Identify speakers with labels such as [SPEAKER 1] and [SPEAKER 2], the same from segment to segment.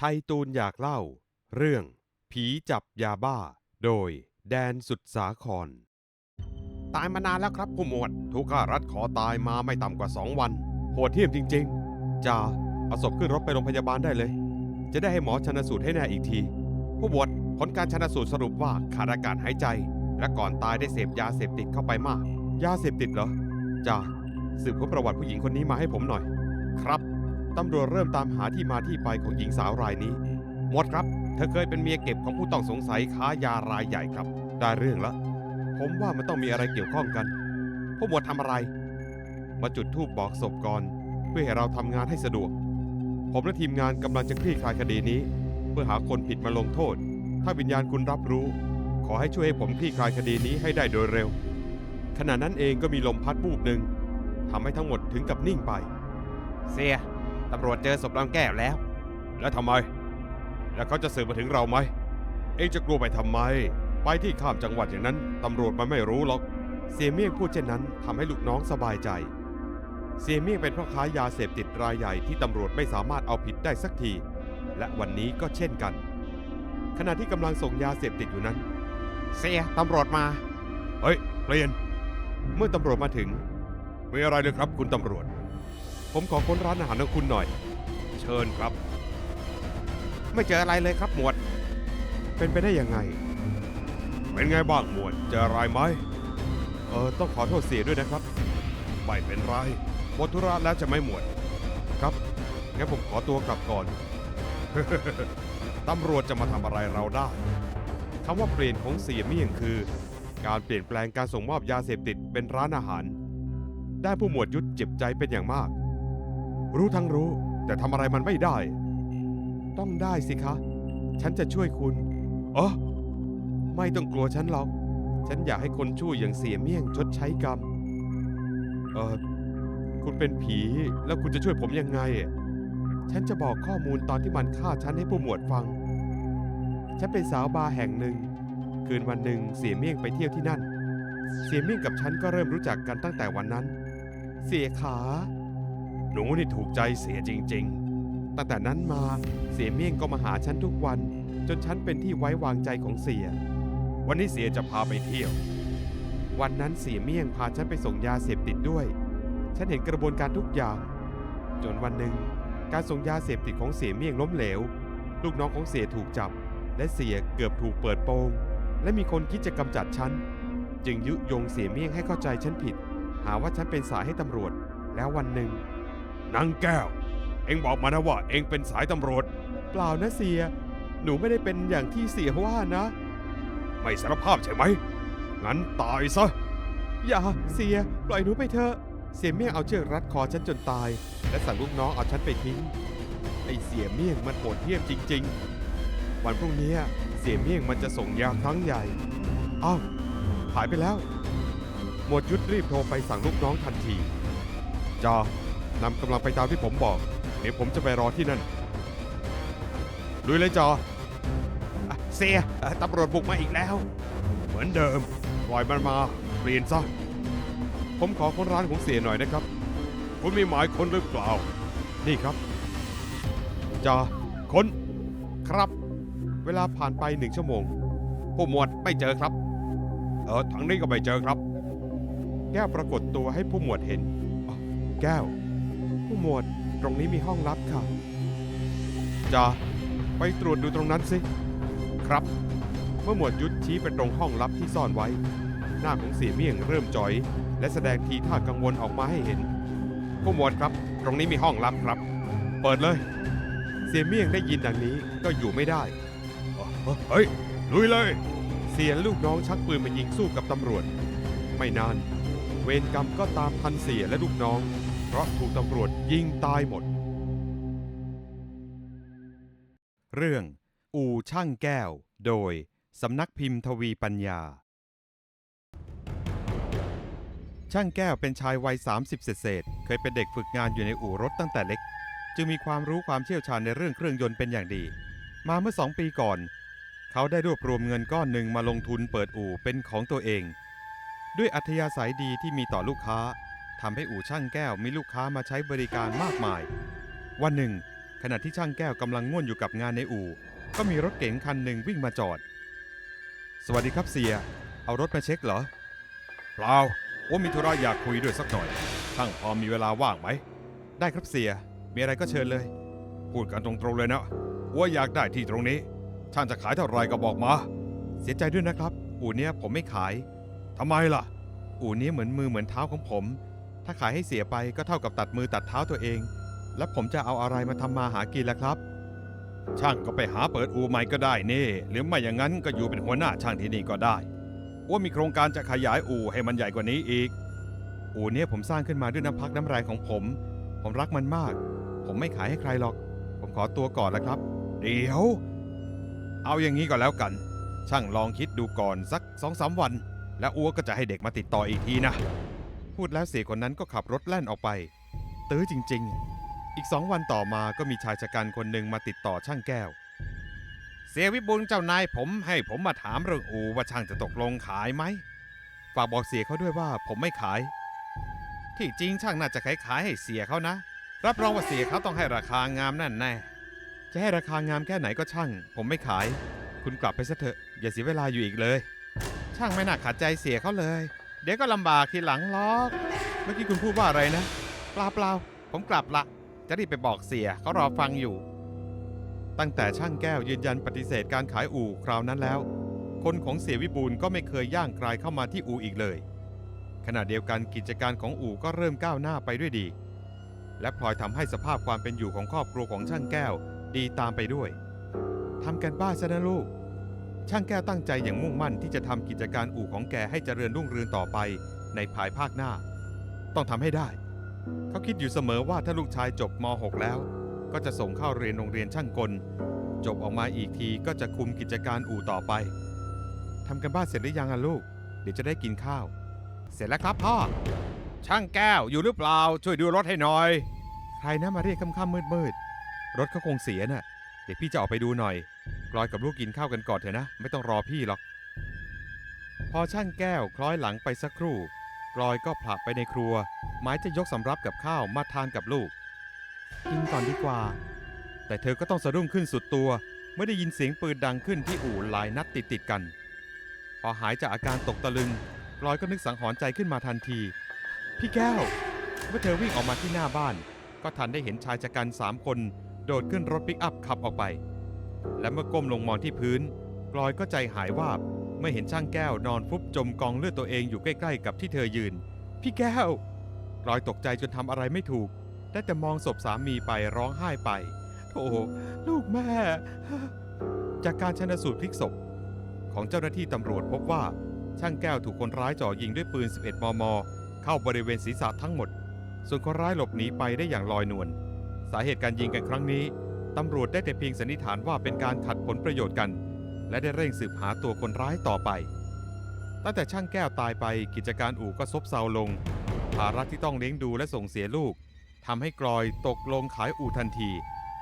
[SPEAKER 1] ไทยตูนอยากเล่า เรื่อง ผีจับยาบ้า โดย แดนสุดสาคร ตายมานานแล้วครับผู้หมวดถูกข้ารัดขอตายมาไม่ต่ำกว่าสองวัน โหดเหี้ยมจริงๆจ่าเอาศพขึ้นรถไปโรงพยาบาลได้เลย จะได้ให้หมอชนสูตรให้แน่อีกที ผู้หมวดผลการชนสูตรสรุปว่าขาดอากาศหายใจ และก่อนตายได้เสพยาเสพติดเข้าไปมาก ยาเสพติดเหรอจ่าสืบค้นประวัติผู้หญิงคนนี้มาให้ผมหน่อย ครับ ตำรวจเริ่มตามหาที่มาที่ไปของหญิงสาวรายนี้ หมดครับ เธอเคยเป็นเมียเก็บของผู้ต้องสงสัยค้ายารายใหญ่ครับ ได้เรื่องละ ผมว่ามันต้องมีอะไรเกี่ยวข้องกันผู้หมวดทำอะไร มาจุดธูปบอกศพก่อน เพื่อให้เราทำงานให้สะดวก ผมและทีมงานกำลังจะคลี่คลายคดีนี้ เพื่อหาคนผิดมาลงโทษ ถ้าวิญญาณคุณรับรู้ ขอให้ช่วยให้ผมคลี่คลายคดีนี้ให้ได้โดยเร็ว ขณะนั้นเองก็มีลมพัดวูบหนึ่งทำให้ทั้งหมดถึงกับนิ่งไป เสีย ตำรวจเจอศพน้องแก้วแล้ว แล้วทำไม แล้วเขาจะสืบมาถึงเราไหม เองจะกลัวไปทำไม ไปที่ข้ามจังหวัดอย่างนั้นตำรวจมันไม่รู้หรอก เสียเมี่ยงพูดเช่นนั้นทำให้ลูกน้องสบายใจ เสียเมี่ยงเป็นพ่อค้ายาเสพติดรายใหญ่ที่ตำรวจไม่สามารถเอาผิดได้สักที และวันนี้ก็เช่นกัน ขณะที่กำลังส่งยาเสพติดอยู่นั้น เสียตำรวจมา เฮ้ยเปลี่ยน เมื่อตำรวจมาถึงมีอะไรเลยครับ คุณตำรวจ ผมขอค้นร้านอาหารของคุณหน่อย เชิญครับ ไม่เจออะไรเลยครับหมวด เป็นไปได้ยังไง เป็นไงบ้างหมวด เจออะไรไหมเออต้องขอโทษเสียด้วยนะครับ ไม่เป็นไรหมดธุระแล้วจะไม่หมวด ครับ งั้นผมขอตัวกลับก่อน ตำรวจจะมาทำอะไรเราได้คำว่าเปลี่ยนของเสียเมี่ยงคือ การเปลี่ยนแปลงการส่งมอบยาเสพติดเป็นร้านอาหาร ได้ผู้หมวดยุทธเจ็บใจเป็นอย่างมาก รู้ทั้งรู้แต่ทำอะไรมันไม่ได้ ต้องได้สิคะ ฉันจะช่วยคุณเออไม่ต้องกลัวฉันหรอก ฉันอยากให้คนช่วยอย่างเสียเมี่ยงชดใช้กรรม เออคุณเป็นผีแล้วคุณจะช่วยผมยังไง ฉันจะบอกข้อมูลตอนที่มันฆ่าฉันให้ผู้หมวดฟัง ฉันเป็นสาวบาร์แห่งหนึ่ง คืนวันหนึ่งเสียเมี่ยงไปเที่ยวที่นั่น เสียเมี่ยงกับฉันก็เริ่มรู้จักกันตั้งแต่วันนั้น เสียขา หนูนี่ถูกใจเสียจริงๆ ตั้งแต่นั้นมาเสียเมี่ยงก็มาหาฉันทุกวัน จนฉันเป็นที่ไว้วางใจของเสีย วันนี้เสียจะพาไปเที่ยว วันนั้นเสียเมี่ยงพาฉันไปส่งยาเสพติดด้วย ฉันเห็นกระบวนการทุกอย่าง จนวันหนึ่ง การส่งยาเสพติดของเสียเมี่ยงล้มเหลว ลูกน้องของเสียถูกจับ และเสียเกือบถูกเปิดโปง และมีคนคิดจะกำจัดฉันจึงยุยงเสียเมี่ยงให้เข้าใจฉันผิด หาว่าฉันเป็นสายให้ตำรวจ แล้ววันหนึ่ง นางแก้ว เอ็งบอกมานะว่าเอ็งเป็นสายตำรวจ เปล่านะเสีย หนูไม่ได้เป็นอย่างที่เสียว่านะ ไม่สารภาพใช่ไหม งั้นตายซะ อย่าเสีย ปล่อยหนูไปเถอะ เสียเมี่ยงเอาเชือกรัดคอฉันจนตาย และสั่งลูกน้องเอาฉันไปทิ้ง ไอเสียเมี่ยงมันโหดเหี้ยมจริง ๆ วันพรุ่งนี้เสียเมี่ยงมันจะส่งยาครั้งใหญ่ อ้าวหายไปแล้ว หมวดยุทธรีบโทรไปสั่งลูกน้องทันทีจา นำกำลังไปตามที่ผมบอก เดี๋ยวผมจะไปรอที่นั่นลุยเลยจออะเสียอ่อตำรวจบุกมาอีกแล้ว เหมือนเดิมปล่อยมันมาเปลี่ยนซะ ผมขอคนร้านของเสียหน่อยนะครับ คุณมีหมายค้นหรือเปล่า นี่ครับจาค้นครับ เวลาผ่านไปหนึ่งชั่วโมง ผู้หมวดไม่เจอครับ เออทางนี้ก็ไม่เจอครับ แก้วปรากฏตัวให้ผู้หมวดเห็นอ๋อแก้ว ผู้หมวด ตรงนี้มีห้องลับค่ะจ่าไปตรวจดูตรงนั้นสิ ครับ เมื่อหมวดยุทธชี้ไปตรงห้องลับที่ซ่อนไว้ หน้าของเสียเมี่ยงเริ่มจอย และแสดงทีท่ากังวลออกมาให้เห็น ผู้หมวดครับ ตรงนี้มีห้องลับครับ เปิดเลย เสียเมี่ยงได้ยินดังนี้ก็อยู่ไม่ได้ เฮ้ย ลุยเลย เสียลูกน้องชักปืนมายิงสู้กับตำรวจ ไม่นาน เวรกรรมก็ตามทันเสียและลูกน้อง เพราะถูกตำรวจยิงตายหมด เรื่อง อู่ช่างแก้ว โดย สำนักพิมพ์ทวีปัญญา ช่างแก้วเป็นชายวัย 30 เศษๆเคยเป็นเด็กฝึกงานอยู่ในอู่รถตั้งแต่เล็ก จึงมีความรู้ความเชี่ยวชาญในเรื่องเครื่องยนต์เป็นอย่างดี มาเมื่อสองปีก่อน เขาได้รวบรวมเงินก้อนหนึ่งมาลงทุนเปิดอู่เป็นของตัวเอง ด้วยอัธยาศัยดีที่มีต่อลูกค้า ทำให้อู่ช่างแก้วมีลูกค้ามาใช้บริการมากมาย วันหนึ่ง
[SPEAKER 2] ขณะที่ช่างแก้วกำลังง่วนอยู่กับงานในอู่ ก็มีรถเก๋งคันหนึ่งวิ่งมาจอด สวัสดีครับเสีย เอารถมาเช็คเหรอ
[SPEAKER 1] เปล่าว่ามีธุระอยากคุยด้วยสักหน่อยช่างพอมีเวลาว่างไหม
[SPEAKER 2] ได้ครับเสีย มีอะไรก็เชิญเลย
[SPEAKER 1] พูดกันตรงๆเลยนะว่าอยากได้ที่ตรงนี้ ช่างจะขายเท่าไหรก็บอกมา
[SPEAKER 2] เสียใจด้วยนะครับ อู่เนี้ยผมไม่ขาย
[SPEAKER 1] ทำไมล่ะ
[SPEAKER 2] อู่นี้เหมือนมือเหมือนเท้าของผม ถ้าขายให้เสียไปก็เท่ากับตัดมือตัดเท้าตัวเอง แล้วผมจะเอาอะไรมาทำมาหากินล่ะครับ
[SPEAKER 1] ช่างก็ไปหาเปิดอู่ใหม่ก็ได้นี่หรือไม่อย่างนั้นก็อยู่เป็นหัวหน้าช่างที่นี่ก็ได้ว่ามีโครงการจะขยายอู่ให้มันใหญ่กว่านี้อีก
[SPEAKER 2] อู่เนี้ยผมสร้างขึ้นมาด้วยน้ำพักน้ำแรงของผม ผมรักมันมาก ผมไม่ขายให้ใครหรอก ผมขอตัวก่อนละครับ
[SPEAKER 1] เดี๋ยว เอาอย่างนี้ก็แล้วกัน ช่างลองคิดดูก่อนสักสองสามวัน แล้วอัวก็จะให้เด็กมาติดต่ออีกทีนะ
[SPEAKER 2] พูดแล้วเสียคนนั้นก็ขับรถแล่นออกไป ตื้อจริง ๆ อีกสองวันต่อมาก็มีชายชะกันคนหนึ่งมาติดต่อช่างแก้ว
[SPEAKER 1] เสียวิบูลเจ้านายผมให้ผมมาถามเรื่องอูว่าช่างจะตกลงขายไหม
[SPEAKER 2] ฝากบอกเสียเขาด้วยว่าผมไม่ขาย
[SPEAKER 1] ที่จริงช่างน่าจะขายขายให้เสียเขานะ รับรองว่าเสียเขาต้องให้ราคางามแน่แน่
[SPEAKER 2] จะให้ราคางามแค่ไหนก็ช่าง ผมไม่ขาย คุณกลับไปซะเถอะอย่าเสียเวลาอยู่อีกเลย
[SPEAKER 1] ช่างไม่น่าขัดใจเสียเขาเลย ดี๋ยวก็ลำบากทีหลังหรอก
[SPEAKER 2] เมื่อกี้คุณพูดว่าอะไรนะ
[SPEAKER 1] เปล่าเปล่าผมกลับละ จะรีบไปบอกเสียเขารอฟังอยู่
[SPEAKER 2] ตั้งแต่ช่างแก้วยืนยันปฏิเสธการขายอู่คราวนั้นแล้ว คนของเสียวิบูลก็ไม่เคยย่างกรายเข้ามาที่อู่อีกเลย ขณะเดียวกันกิจการของอู่ก็เริ่มก้าวหน้าไปด้วยดี และพลอยทำให้สภาพความเป็นอยู่ของครอบครัวของช่างแก้วดีตามไปด้วยทำกันบ้าซะนะลูก ช่างแก้วตั้งใจอย่างมุ่งมั่นที่จะทำกิจการอู่ของแกให้เจริญรุ่งเรืองต่อไปในภายภาคหน้า ต้องทำให้ได้ เขาคิดอยู่เสมอว่าถ้าลูกชายจบม .6 แล้ว ก็จะส่งเข้าเรียนโรงเรียนช่างกล จบออกมาอีกทีก็จะคุมกิจการอู่ต่อไปทำกันบ้านเสร็จหรือยังอะลูก เดี๋ยวจะได้กินข้าว
[SPEAKER 1] เสร็จแล้วครับพ่อ ช่างแก้วอยู่หรือเปล่า ช่วยดูรถให้หน่อย
[SPEAKER 2] ใครนะมาเรียกค่ำๆมืดๆรถเขาคงเสียน่ะ เดี๋ยวพี่จะออกไปดูหน่อย กลอยกับลูกกินข้าวกันก่อนเถอะนะ ไม่ต้องรอพี่หรอก พอช่างแก้วคล้อยหลังไปสักครู่กลอยก็ผลักไปในครัว หมายจะยกสำรับกับข้าวมาทานกับลูก กินก่อนดีกว่า แต่เธอก็ต้องสะดุ้งขึ้นสุดตัวเมื่อได้ยินเสียงปืนดังขึ้นที่อู่หลายนัดติดติดกัน พอหายจากอาการตกตะลึงกลอยก็นึกสังหรณ์ใจขึ้นมาทันที พี่แก้ว เมื่อเธอวิ่งออกมาที่หน้าบ้าน ก็ทันได้เห็นชายชะกันสามคน โดดขึ้นรถปิกอัพขับออกไป และเมื่อก้มลงมองที่พื้นกลอยก็ใจหายวาบเมื่อเห็นช่างแก้วนอนฟุบจมกองเลือดตัวเองอยู่ใกล้ๆกับที่เธอยืน พี่แก้วกลอยตกใจจนทำอะไรไม่ถูก ได้แต่มองศพสามีไปร้องไห้ไปโธ่ลูกแม่ จากการชนสูตรพลิกศพ ของเจ้าหน้าที่ตำรวจพบว่า ช่างแก้วถูกคนร้ายจ่อยิงด้วยปืน 11 มม เข้าบริเวณศีรษะทั้งหมด ส่วนคนร้ายหลบหนีไปได้อย่างลอยนวลสาเหตุการยิงกันครั้งนี้ ตำรวจได้แต่เพียงสันนิษฐานว่าเป็นการขัดผลประโยชน์กัน และได้เร่งสืบหาตัวคนร้ายต่อไป ตั้งแต่ช่างแก้วตายไปกิจการอู่ก็ซบเซาลง ภาระที่ต้องเลี้ยงดูและส่งเสียลูกทำให้กลอยตกลงขายอู่ทันที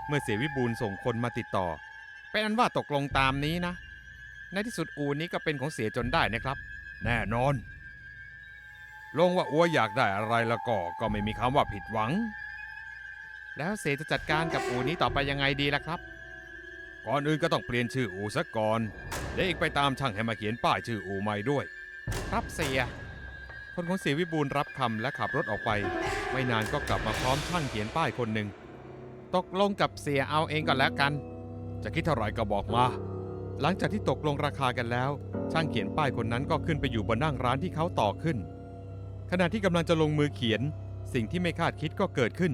[SPEAKER 2] เมื่อเสียวิบูลส่งคนมาติดต่อ
[SPEAKER 1] เป็นอันว่าตกลงตามนี้นะ ในที่สุดอูนี้ก็เป็นของเสียจนได้นะครับ แน่นอน ลงว่าอัวอยากได้อะไรล้วก็ก็ไม่มีคำว่าผิดหวัง แล้วเสียจะจัดการกับอูนี้ต่อไปยังไงดีล่ะครับ ก่อนอื่นก็ต้องเปลี่ยนชื่ออูซะก่อนเดี๋ยวอีกไปตามช่างให้มาเขียนป้ายชื่ออูใหม่ด้วย ครับเสีย
[SPEAKER 2] คนของเสียวิบูลย์รับคำและขับรถออกไป ไม่นานก็กลับมาพร้อมช่างเขียนป้ายคนหนึ่ง
[SPEAKER 1] ตกลงกับเสียเอาเองก็แล้วกัน จะคิดเท่าไหร่ก็บอกมา
[SPEAKER 2] หลังจากที่ตกลงราคากันแล้ว ช่างเขียนป้ายคนนั้นก็ขึ้นไปอยู่บนนั่งร้านที่เขาต่อขึ้น ขณะที่กำลังจะลงมือเขียน สิ่งที่ไม่คาดคิดก็เกิดขึ้น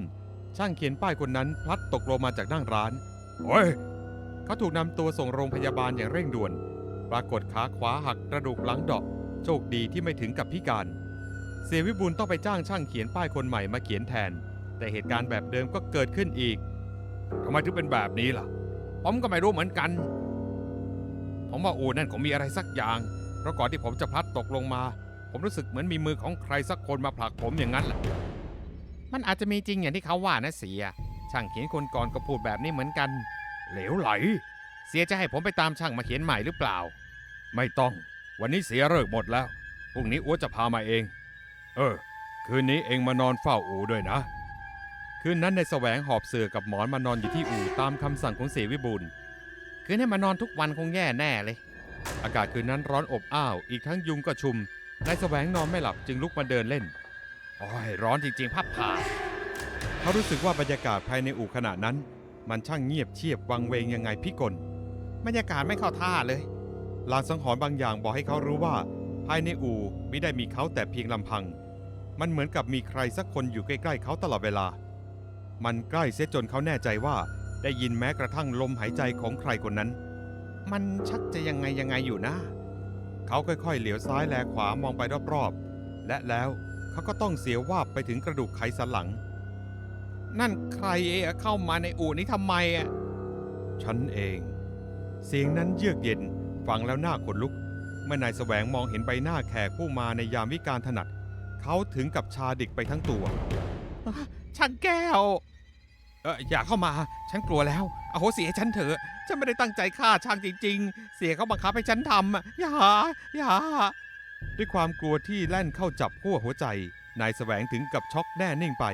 [SPEAKER 2] ช่างเขียนป้ายคนนั้นพลัดตกลงมาจากนั่งร้าน
[SPEAKER 1] โอ้ย
[SPEAKER 2] เขาถูกนำตัวส่งโรงพยาบาลอย่างเร่งด่วน ปรากฏขาขวาหักกระดูกหลังเดาะโชคดีที่ไม่ถึงกับพิการ เสียวิบูลย์ต้องไปจ้างช่างเขียนป้ายคนใหม่มาเขียนแทน แต่เหตุการณ์แบบเดิมก็เกิดขึ้นอีก
[SPEAKER 1] ทำไมถึงเป็นแบบนี้ล่ะ ผมก็ไม่รู้เหมือนกัน ผมว่าอูนั่นคงมีอะไรสักอย่าง เพราะก่อนที่ผมจะพลัดตกลงมา ผมรู้สึกเหมือนมีมือของใครสักคนมาผลักผมอย่างนั้นแหละ มันอาจจะมีจริงอย่างที่เขาว่านะเสีย ช่างเขียนคนก่อนก็พูดแบบนี้เหมือนกัน เหลวไหล เสียจะให้ผมไปตามช่างมาเขียนใหม่หรือเปล่า ไม่ต้อง วันนี้เสียเลิกหมดแล้ว พรุ่งนี้อ้วจะพามาเอง เออ คืนนี้เองมานอนเฝ้าอูด้วยนะ
[SPEAKER 2] คืนนั้นในายแสวงหอบเสือกับหมอนมานอนอยู่ที่อู่ตามคำสั่งของเสวิบูลคืนให้มานอนทุกวันคงแย่แน่เลย อากาศคืนนั้นร้อนอบอ้าว อีกทั้งยุงก็ชุมนายแสวงนอนไม่หลับจึงลุกมาเดินเล่น โอ้ยร้อนจริงๆพับผ่าเขารู้สึกว่าบรรยากาศภายในอู่ขณะนั้น มันช่างเงียบเชียบวังเวงยังไงพิกลบรรยากาศไม่เข้าท่าเลยลางสังหรณ์บางอย่างบอกให้เขารู้ว่า ภายในอู่ไม่ได้มีเขาแต่เพียงลำพัง มันเหมือนกับมีใครสักคนอยู่ใกล้ๆเขาตลอดเวลา มันใกล้เสียจนเขาแน่ใจว่า ได้ยินแม้กระทั่งลมหายใจของใครคนนั้น มันชักจะยังไงยังไงอยู่นะ เขาค่อยๆ เหลียวซ้ายแลขวามองไปรอบๆและแล้ว เขาก็ต้องเสียวาบไปถึงกระดูกไขสันหลัง นั่นใครเอะเข้ามาในอู่นี้ทำไมอะ ฉันเอง เสียงนั้นเยือกเย็น ฟังแล้วหน้าขนลุก เมื่อนายแสวงมองเห็นใบหน้าแขกผู้มาในยามวิการถนัด เขาถึงกับชาดิกไปทั้งตัวช่างแก้ว เอออย่าเข้ามา ฉันกลัวแล้วเอาโหสิให้ฉันเถอะ ฉันไม่ได้ตั้งใจฆ่าช่างจริง ๆ เสียเขาบังคับให้ฉันทำอะอย่าอย่า ด้วยความกลัวที่แล่นเข้าจับหัวหัวใจ นายแสวงถึงกับช็อกแน่นิ่งไป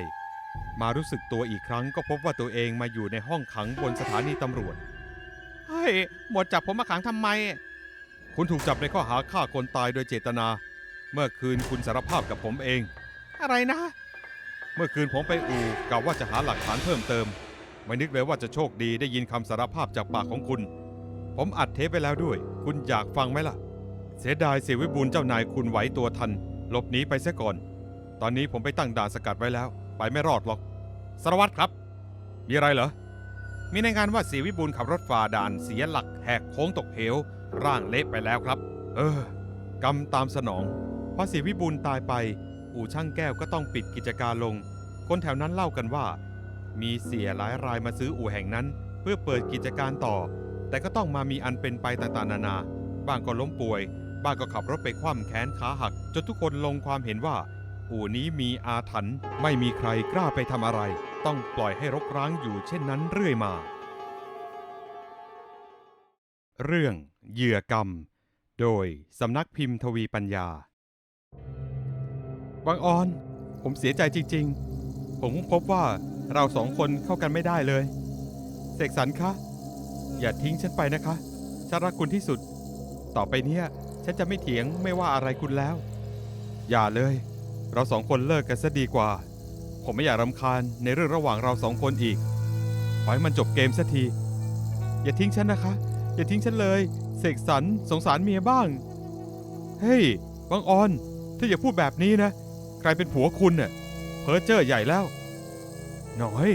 [SPEAKER 2] มารู้สึกตัวอีกครั้งก็พบว่าตัวเองมาอยู่ในห้องขังบนสถานีตำรวจ เฮ้ย หมวดจับผมมาขังทำไม คุณถูกจับในข้อหาฆ่าคนตายโดยเจตนา เมื่อคืนคุณสารภาพกับผมเอง อะไรนะ เมื่อคืนผมไปอู่กะว่าจะหาหลักฐานเพิ่มเติม ไม่นึกเลยว่าจะโชคดีได้ยินคำสารภาพจากปากของคุณ ผมอัดเทปไปแล้วด้วย คุณอยากฟังไหมล่ะ เสียดายเสียวิบูลเจ้านายคุณไหวตัวทัน หลบหนีไปเสียก่อน ตอนนี้ผมไปตั้งด่านสกัดไว้แล้ว ไปไม่รอดหรอก สารวัตรครับ มีอะไรเหรอ มีรายงานว่าเสียวิบูลขับรถฝ่าด่านเสียหลักแหกโค้งตกเหว ร่างเละไปแล้วครับ เออ กรรมตามสนอง พอเสียวิบูลตายไป อู่ช่างแก้วก็ต้องปิดกิจการลง คนแถวนั้นเล่ากันว่า มีเสียหลายรายมาซื้ออู่แห่งนั้น เพื่อเปิดกิจการต่อ แต่ก็ต้องมามีอันเป็นไปต่างๆนานาบ้างก็ล้มป่วย บ้างก็ขับรถไปคว่ำแขนขาหัก จนทุกคนลงความเห็นว่า อู่นี้มีอาถรรพ์ไม่มีใครกล้าไปทำอะไร ต้องปล่อยให้รกร้างอยู่เช่นนั้นเรื่อยมา เรื่องเหยื่อกรรม โดยสำนักพิมพ์ทวีปัญญาบางออน ผมเสียใจจริงๆ ผมพบว่าเราสองคนเข้ากันไม่ได้เลย เสกสรรคะ อย่าทิ้งฉันไปนะคะฉันรักคุณที่สุด ต่อไปเนี้ย ฉันจะไม่เถียงไม่ว่าอะไรคุณแล้ว อย่าเลย เราสองคนเลิกกันซะดีกว่า ผมไม่อยากรำคาญในเรื่องระหว่างเราสองคนอีกขอให้มันจบเกมสักที อย่าทิ้งฉันนะคะ อย่าทิ้งฉันเลย เสกสรรสงสารเมียบ้าง เฮ้ยบางออน ถ้าอย่าพูดแบบนี้นะใครเป็นผัวคุณเน่ะเพ้อเจ้อใหญ่แล้ว หน่อย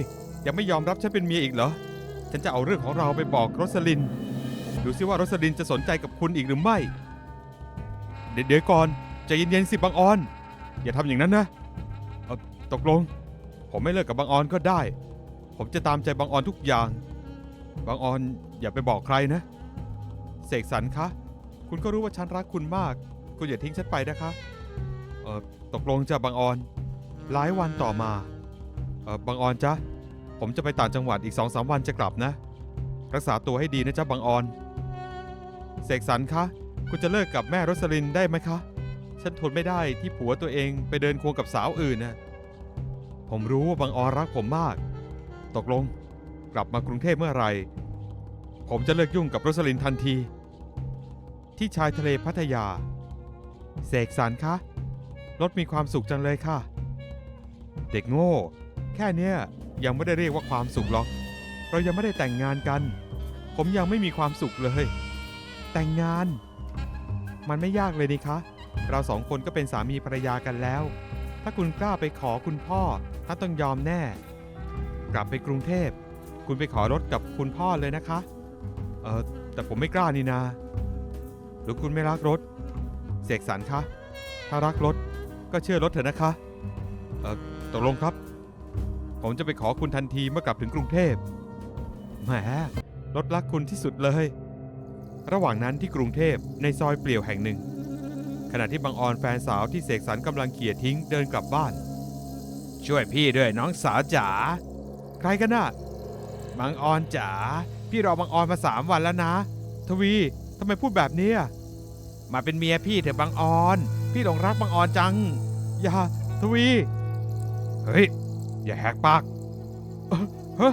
[SPEAKER 2] ยังไม่ยอมรับฉันเป็นเมียอีกเหรอ ฉันจะเอาเรื่องของเราไปบอกโรสลิน ดูซิว่าโรสลินจะสนใจกับคุณอีกหรือไม่ เดี๋ยวก่อนใจเย็นๆสิบางออน อย่าทำอย่างนั้นนะเอ่อตกลง ผมไม่เลิกกับบางออนก็ได้ ผมจะตามใจบางออนทุกอย่าง บางออนอย่าไปบอกใครนะ เสกสรรคะ คุณก็รู้ว่าฉันรักคุณมาก คุณอย่าทิ้งฉันไปนะคะ เออตกลงจะบางออน หลายวันต่อมาเออบางออนจ๊ะ ผมจะไปต่างจังหวัดอีกสองสามวันจะกลับนะ รักษาตัวให้ดีนะจ๊ะบางออน เสกสรรคะ คุณจะเลิกกับแม่รสลินได้ไหมคะ ฉันทนไม่ได้ที่ผัวตัวเองไปเดินควงกับสาวอื่นนะผมรู้ว่าบางออรักผมมาก ตกลงกลับมากรุงเทพเมื่อไหร่ ผมจะเลิกยุ่งกับรสลินทันที ที่ชายทะเลพัทยา เสกสรรคะรถมีความสุขจังเลยค่ะ เด็กโง่ แค่เนี้ยยังไม่ได้เรียกว่าความสุขหรอก เรายังไม่ได้แต่งงานกัน ผมยังไม่มีความสุขเลย แต่งงาน มันไม่ยากเลยนี่คะ เราสองคนก็เป็นสามีภรรยากันแล้ว ถ้าคุณกล้าไปขอคุณพ่อท่านต้องยอมแน่ กลับไปกรุงเทพ คุณไปขอรถกับคุณพ่อเลยนะคะ เออแต่ผมไม่กล้านี่นา หรือคุณไม่รักรถ เสกสรรคะ ถ้ารักรถก็เชื่อรถเถอะนะคะ เออตกลงครับ ผมจะไปขอคุณทันทีเมื่อกลับถึงกรุงเทพ แหมรถรักคุณที่สุดเลย ระหว่างนั้นที่กรุงเทพในซอยเปลี่ยวแห่งหนึ่ง ขณะที่บางออนแฟนสาวที่เสกสรรกำลังเขี่ยทิ้งเดินกลับบ้าน ช่วยพี่ด้วยน้องสาวจ๋าใครกันน่ะบางออนจ๋าพี่รอบางออนมาสามวันแล้วนะ ทวีทำไมพูดแบบนี้มาเป็นเมียพี่เถอะบางออน พี่หลงรักบางออนจัง อย่า ทวี เฮ้ย อย่าแหกปากเฮ้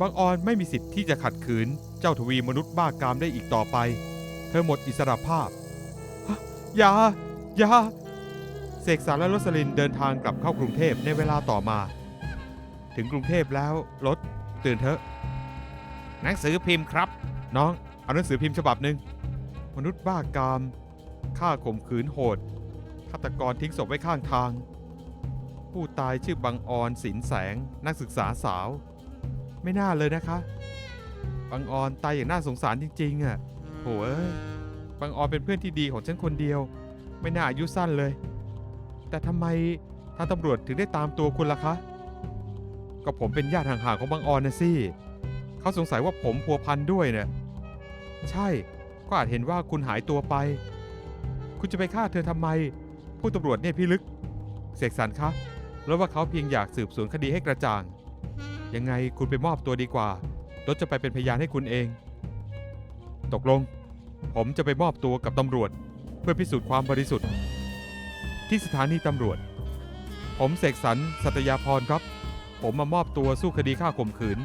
[SPEAKER 2] บางออนไม่มีสิทธิ์ที่จะขัดขืน เจ้าทวีมนุษย์บ้ากามได้อีกต่อไป เธอหมดอิสรภาพฮะอย่าอย่าเสกสารและโรสลินเดินทางกลับเข้ากรุงเทพในเวลาต่อมา ถึงกรุงเทพแล้วรถตื่นเถอะหนังสือพิมพ์ครับ น้องเอาหนังสือพิมพ์ฉบับหนึ่งมนุษย์บ้ากามฆ่าข่มขืนโหดฆาตกรทิ้งศพไว้ข้างทาง ผู้ตายชื่อบังออนสินแสงนักศึกษาสาว ไม่น่าเลยนะคะ บังออนตายอย่างน่าสงสารจริงๆอะโหยบังออนเป็นเพื่อนที่ดีของฉันคนเดียว ไม่น่าอายุสั้นเลย แต่ทำไมทางตำรวจถึงได้ตามตัวคุณล่ะคะ ก็ผมเป็นญาติห่างๆของบังออนนะสิเขาสงสัยว่าผมพัวพันด้วยเนี่ยใช่ก็อาจเห็นว่าคุณหายตัวไป คุณจะไปฆ่าเธอทำไม ผู้ตำรวจเนี่ยพี่ลึก เสกสรรคะแล้วว่าเขาเพียงอยากสืบสวนคดีให้กระจ่าง ยังไงคุณไปมอบตัวดีกว่า รถจะไปเป็นพยานให้คุณเอง ตกลง ผมจะไปมอบตัวกับตำรวจ เพื่อพิสูจน์ความบริสุทธิ์ ที่สถานีตำรวจ ผมเสกสรรสัตยาพรครับ ผมมามอบตัวสู้คดีฆ่าข่มขืน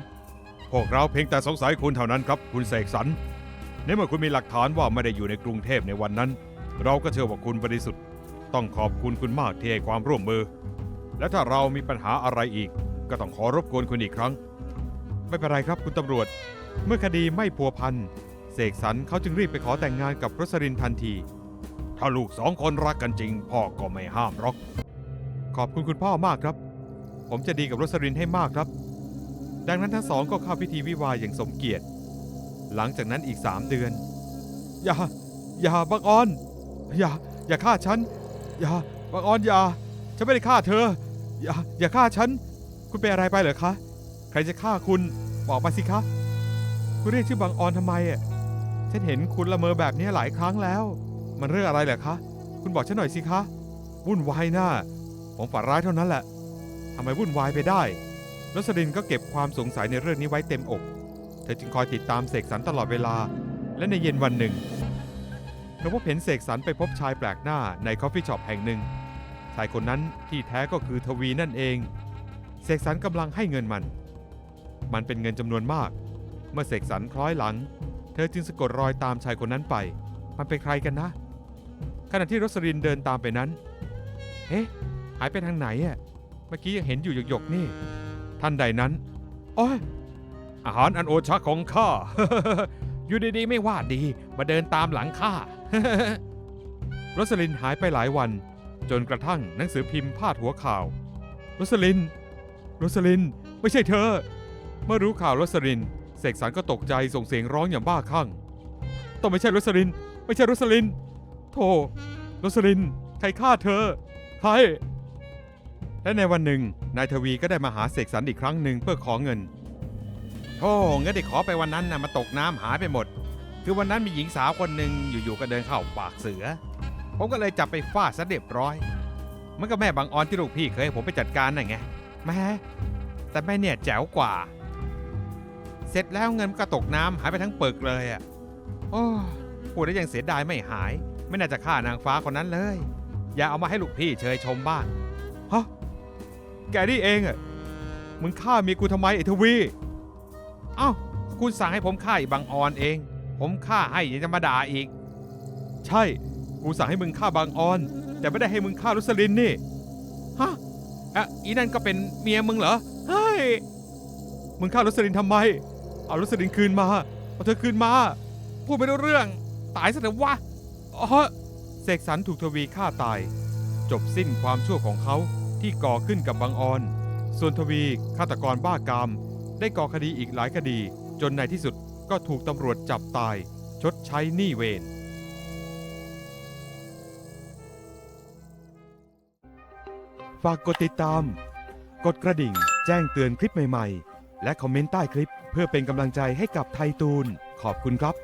[SPEAKER 2] พวกเราเพียงแต่สงสัยคุณเท่านั้นครับ คุณเสกสรรในเมื่อคุณมีหลักฐานว่าไม่ได้อยู่ในกรุงเทพในวันนั้น เราก็เชื่อว่าคุณบริสุทธิ์ ต้องขอบคุณคุณมากที่ให้ความร่วมมือ และถ้าเรามีปัญหาอะไรอีก ก็ต้องขอรบกวนคุณอีกครั้ง ไม่เป็นไรครับคุณตำรวจ เมื่อคดีไม่พัวพันเสกสรรเขาจึงรีบไปขอแต่งงานกับรสรินทันที ถ้าลูกสองคนรักกันจริง พ่อก็ไม่ห้ามหรอก ขอบคุณคุณพ่อมากครับ ผมจะดีกับรสรินให้มากครับ ดังนั้นทั้งสองก็เข้าพิธีวิวาห์อย่างสมเกียรติ หลังจากนั้นอีกสามเดือน อย่า อย่าบังออน อย่า อย่าฆ่าฉัน อย่าบังออนอย่า ฉันไม่ได้ฆ่าเธอ อย่า อย่าฆ่าฉัน คุณเป็นอะไรไปเหรอคะ ใครจะฆ่าคุณบอกมาสิคะ คุณเรียกชื่อบังออนทำไมอะ ฉันเห็นคุณละเมอแบบนี้หลายครั้งแล้ว มันเรื่องอะไรเหรอคะ คุณบอกฉันหน่อยสิคะวุ่นวายหน้า ผมฝันร้ายเท่านั้นแหละทำไมวุ่นวายไปได้รสลินก็เก็บความสงสัยในเรื่องนี้ไว้เต็มอก เธอจึงคอยติดตามเสกสรรตลอดเวลา และในเย็นวันหนึ่งเธอพบเห็นเสกสรรไปพบชายแปลกหน้าในคอฟฟี่ช็อปแห่งหนึ่ง ชายคนนั้นที่แท้ก็คือทวีนั่นเอง เสกสรรกำลังให้เงินมัน มันเป็นเงินจำนวนมาก เมื่อเสกสรรคล้อยหลัง เธอจึงสะกดรอยตามชายคนนั้นไป มันเป็นใครกันนะ ขณะที่รสลินเดินตามไปนั้น เอ๊ะ หายไปทางไหนอะเมื่อกี้ยังเห็นอยู่หยกๆนี่ ท่านใดนั้นโอ้ยอาหารอันโอชะของข้า อยู่ดีๆ ไม่ว่าดี มาเดินตามหลังข้ารสลินหายไปหลายวัน จนกระทั่งหนังสือพิมพ์พาดหัวข่าวรสลินรสลิน ไม่ใช่เธอ เมื่อรู้ข่าวรสลิน เสกสรรก็ตกใจส่งเสียงร้องอย่างบ้าคลั่ง ต้องไม่ใช่รสลิน ไม่ใช่รสลิน โธ่รสลิน ใครฆ่าเธอ ใคร และในวันหนึ่ง นายทวีก็ได้มาหาเสกสรรอีกครั้งหนึ่งเพื่อขอเงิน โธ่เงั้นได้ขอไปวันนั้นนะมาตกน้ำหายไปหมด คือวันนั้นมีหญิงสาวคนหนึ่งอยู่ๆก็เดินเข้าปากเสือ ผมก็เลยจับไปฟาดซะเรียบร้อย มันก็แม่บางออนที่ลูกพี่เคยให้ผมไปจัดการน่ะไงแม่แต่แม่เนี่ยแจ๋วกว่า เสร็จแล้วเงินก็ตกน้ำหายไปทั้งปึกเลยอะโอ้พูดแล้ยังเสียดายไม่หาย ไม่น่าจะฆ่านางฟ้าคนนั้นเลย อย่าเอามาให้ลูกพี่เชยชมบ้างฮะแกนี่เองอะมึงฆ่ามีกูทำไมไอ้ทวีเอ้าคุณสั่งให้ผมฆ่าไอ้บางออนเอง ผมฆ่าให้ยังจะมาด่าอีก ใช่ กูสั่งให้มึงฆ่าบางออน แต่ไม่ได้ให้มึงฆ่ารุสลินนี่ ฮะอะอีนั่นก็เป็นเมียมึงเหรอ เฮ้ย มึงฆ่ารุสลินทำไม เอารุสลินคืนมาเอาเธอคืนมา พูดไม่รู้เรื่อง ตายซะเถอะวะอ๋อเสกสรรถูกทวีฆ่าตาย จบสิ้นความชั่วของเขาที่ก่อขึ้นกับบางออน ส่วนทวีฆาตกรบ้ากาม ได้ก่อคดีอีกหลายคดี จนในที่สุดก็ถูกตำรวจจับตาย ชดใช้หนี้เวรฝากกดติดตาม กดกระดิ่ง แจ้งเตือนคลิปใหม่ ๆ และคอมเมนต์ใต้คลิป เพื่อเป็นกำลังใจให้กับไทยตูน ขอบคุณครับ